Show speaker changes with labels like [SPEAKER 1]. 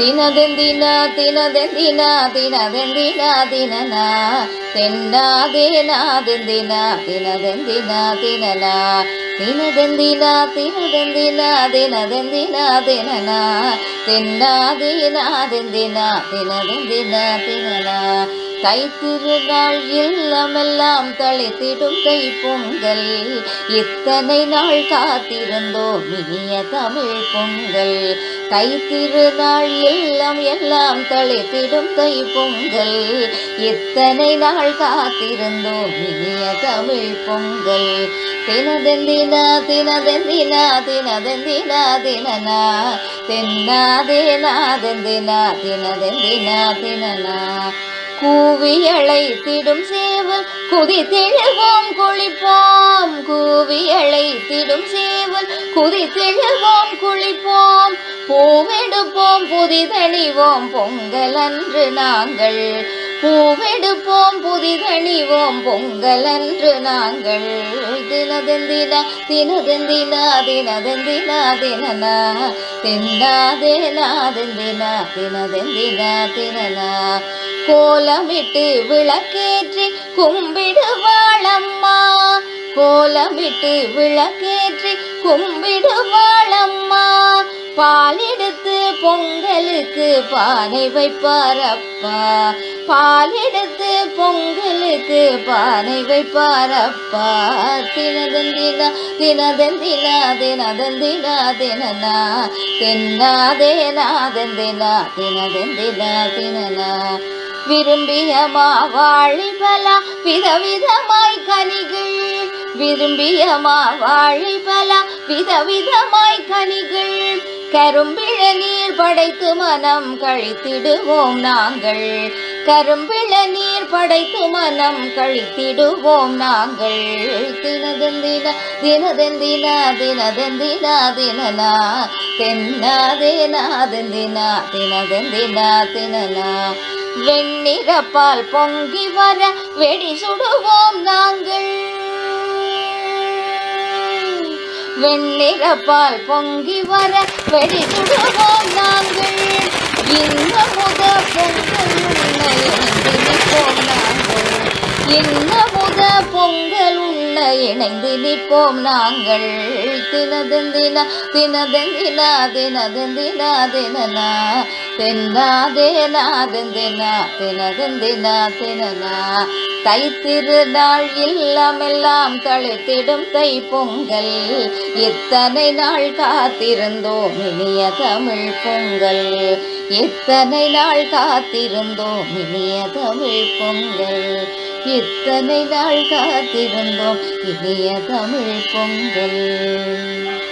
[SPEAKER 1] தினதெந்தின தினதெந்தின தினதெந்தின தினனா. தென்னாதேனாதெந்தின தினதெந்தின தினனா. தினதெந்தின தினதெந்தின தினதெந்தின தினனா. தென்னாதேனாதெந்தின தினதெந்தின தினனா. தைத்திருநாள் இல்லமெல்லாம் தளித்திடும் தை பொங்கல் இத்தனை நாள் காத்திருந்தோம் இனிய தமிழ் பொங்கல். தைத்திருநாள் இல்லம் எல்லாம் தளித்திடும் தை பொங்கல் இத்தனை நாள் காத்திருந்தோம் இனிய தமிழ் பொங்கல். தினதெந்தின தினதெந்தின தினதெந்தின தினனா. தென்னாதேனாதெந்தின தினதெந்தினா தினனா. கூவி திடும் சேவல் குதித்தெழுவோம் குளிப்போம். கூவி திடும் சேவல் குதித்தெழுவோம் குளிப்போம். பூவெடுப்போம் புதிதணிவோம் பொங்கல் அன்று நாங்கள். பூவெடுப்போம் செய்வோம் பொங்கல் அன்று நாங்கள் தினதெந்தினா தினதெந்தினா தினதெந்தினா தினனா தென்னாதேனாதெந்தினா தினதெந்தினா தினனா. கோலமிட்டு விளக்கேற்றி கும்பிடுவாளம்மா கோலமிட்டு விளக்கேற்றி கும்பிடுவாளம்மா பாலெடுத்து பொங்கலுக்கு பானை வைப்பாரப்பா. பால் எடுத்து பொங்கலுக்கு பானை வைப்பாரப்பா. தினதந்தினா தினதந்தினா தினதந்தினா தினனா. தென்னாதேனாதந்தினா தினதந்தினா தினனா. விரும்பியமா வாழிபலா விதவிதமாய் கனிகள். விரும்பியமா வாழிபலா விதவிதமாய் கனிகள் கரும்பிழ நீர் படைத்து மனம் கழித்திடுவோம் நாங்கள். கரும்பிழ நீர் படைத்து மனம் கழித்திடுவோம் நாங்கள். தினதந்தின தினதந்தின தினதந்தின தினனா. தென்னா தென்னாதேனாதந்தினா தினதெந்தினா தினனா. வெண்ணிறப்பால் பொங்கி வர வெடி சுடுவோம் நான் வெண்ணிறப்பால் பொங்கி வர வெடி சுடுவோம் நாங்கள். இந்த முத பொங்கல் உன்னை நாங்கள். இந்த இணைந்து நிற்போம் நாங்கள். தினதெந்தினா தினதெந்தினா தினதெந்தினா தினனா. தென்னா தேனா தெந்தினா தினதெந்தினா தினனா. தை திருநாள் இல்லமெல்லாம் தளித்திடும் தை பொங்கல் எத்தனை நாள் காத்திருந்தோம் இனிய தமிழ் பொங்கல். எத்தனை நாள் காத்திருந்தோம் இனிய தமிழ் பொங்கல். எத்தனை நாள் காத்திருந்தோம். இனிய தமிழ் பொங்கல்.